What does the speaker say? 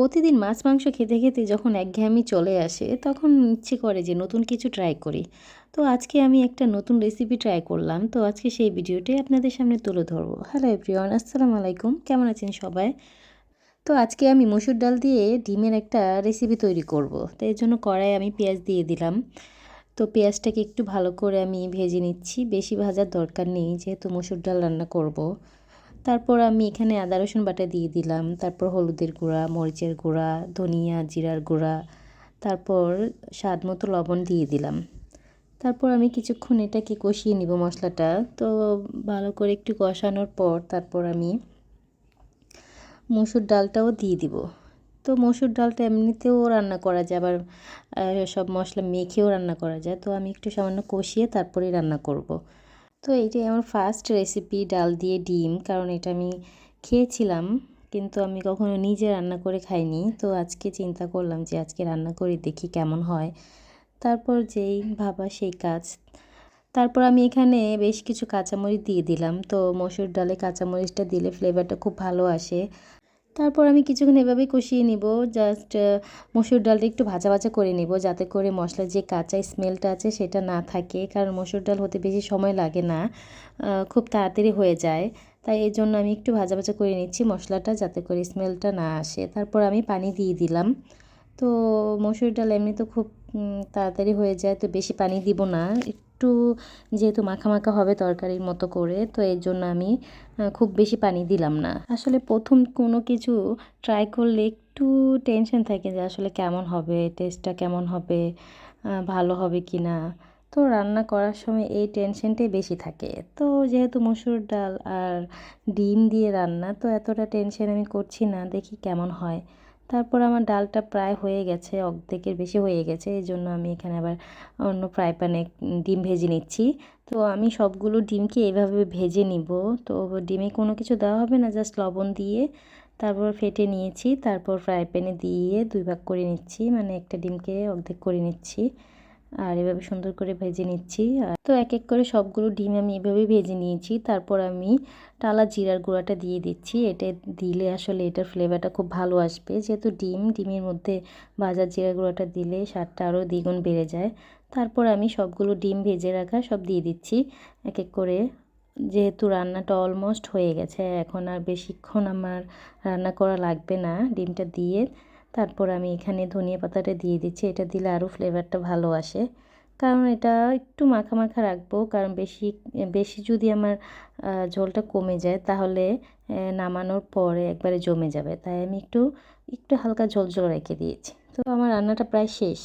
প্রতিদিন মাছ মাংস খেতে খেতে যখন একঘেয়েমি চলে আসে, তখন ইচ্ছে করে যে নতুন কিছু ট্রাই করি। তো আজকে আমি একটা নতুন রেসিপি ট্রাই করলাম। তো আজকে সেই ভিডিওটি আপনাদের সামনে তুলে ধরবো। হ্যালো এভরিওয়ান আসসালামু আলাইকুম। কেমন আছেন সবাই? তো আজকে আমি মসুর ডাল দিয়ে ডিমের একটা রেসিপি তৈরি করব। তো এর জন্য কড়াই আমি পেঁয়াজ দিয়ে দিলাম। তো পেঁয়াজটাকে একটু ভালো করে আমি ভেজে নিচ্ছি। বেশি ভাজার দরকার নেই, যেহেতু মসুর ডাল রান্না করব। তারপর আমি এখানে আদা, রসুন বাটা দিয়ে দিলাম। তারপর হলুদের গুঁড়া, মরিচের গুঁড়া, ধনিয়া, জিরার গুঁড়া, তারপর স্বাদ মতো লবণ দিয়ে দিলাম। তারপর আমি কিছুক্ষণ এটাকে কষিয়ে নিব মশলাটা। তো ভালো করে একটু কষানোর পর তারপর আমি মসুর ডালটাও দিয়ে দিব। তো মসুর ডালটা এমনিতেও রান্না করা যায়, আবার সব মশলা মেখেও রান্না করা যায়। তো আমি একটু সামান্য কষিয়ে তারপরে রান্না করব। তো এইটাই আমার ফার্স্ট রেসিপি ডাল দিয়ে ডিম, কারণ এটা আমি খেয়েছিলাম, কিন্তু আমি কখনো নিজে রান্না করে খাইনি। তো আজকে চিন্তা করলাম যে আজকে রান্না করে, দেখি কেমন হয়। তারপর যেই ভাবা সেই কাজ। তারপর আমি এখানে বেশ কিছু কাঁচামরিচ দিয়ে দিলাম। তো মসুর ডালে কাঁচামরিচটা দিলে ফ্লেভারটা খুব ভালো আসে। তারপর আমি কিছুক্ষণ এভাবেই কষিয়ে নিব জাস্ট মসুর ডালটা একটু ভাজা ভাজা করে নিব, যাতে করে মশলার যে কাঁচা স্মেলটা আছে সেটা না থাকে, কারণ মসুর ডাল হতে বেশি সময় লাগে না খুব তাড়াতাড়ি হয়ে যায়। তাই এই জন্য আমি একটু ভাজা ভাজা করে নিচ্ছি মশলাটা যাতে করে স্মেলটা না আসে। তারপর আমি পানি দিয়ে দিলাম। তো মসুর ডাল এমনি তো খুব তাড়াতাড়ি হয়ে যায়, তো বেশি পানি দিব না একটু যেহেতু মাখা মাখা হবে তরকারির মতো করে, তো এর জন্য আমি খুব বেশি পানি দিলাম না। আসলে প্রথম কোনো কিছু ট্রাই করলে একটু টেনশন থাকে যে আসলে কেমন হবে টেস্টটা কেমন হবে ভালো হবে কি না তো রান্না করার সময় এই টেনশনটাই বেশি থাকে। তো যেহেতু মসুর ডাল আর ডিম দিয়ে রান্না, তো এতটা টেনশন আমি করছি না, দেখি কেমন হয়। তারপর আমার ডালটা প্রায় হয়ে গেছে, অর্ধেকের বেশি হয়ে গেছে, এই জন্য আমি এখানে আবার অন্য ফ্রাই প্যানে ডিম ভেজে নিচ্ছি। তো আমি সবগুলো ডিমকে এইভাবে ভেজে নিব। তো ডিমে কোনো কিছু দেওয়া হবে না, জাস্ট লবণ দিয়ে তারপর ফেটে নিয়েছি, তারপর ফ্রাই প্যানে দিয়ে দুই ভাগ করে নিচ্ছি মানে একটা ডিমকে অর্ধেক করে নিচ্ছি। আর এভাবে সুন্দর করে ভেজে নিচ্ছি। তো এক এক করে সবগুলো ডিম আমি এভাবে ভেজে নিয়েছি। তারপর আমি টালা জিরার গুঁড়াটা দিয়ে দিচ্ছি। এটা দিলে আসলে এটার ফ্লেভারটা খুব ভালো আসবে। যেহেতু ডিম, ডিমের মধ্যে ভাজা জিরার গুঁড়াটা দিলে স্বাদটা আরও দ্বিগুণ বেড়ে যায়। তারপর আমি সবগুলো ডিম ভেজে রাখা সব দিয়ে দিচ্ছি। এক এক করে যেহেতু রান্নাটা অলমোস্ট হয়ে গেছে, এখন আর বেশিক্ষণ আমার রান্না করা লাগবে না ডিমটা দিয়ে। তারপর আমি এখানে ধনিয়া পাতাটা দিয়ে দিচ্ছি। এটা দিলে আরও ফ্লেভারটা ভালো আসে। কারণ এটা একটু মাখা মাখা রাখব। কারণ বেশি বেশি যদি আমার ঝোলটা কমে যায়, তাহলে নামানোর পরে একবারে জমে যাবে। তাই আমি একটু একটু হালকা ঝোল ঝোল রেখে দিয়েছি। তো আমার রান্নাটা প্রায় শেষ।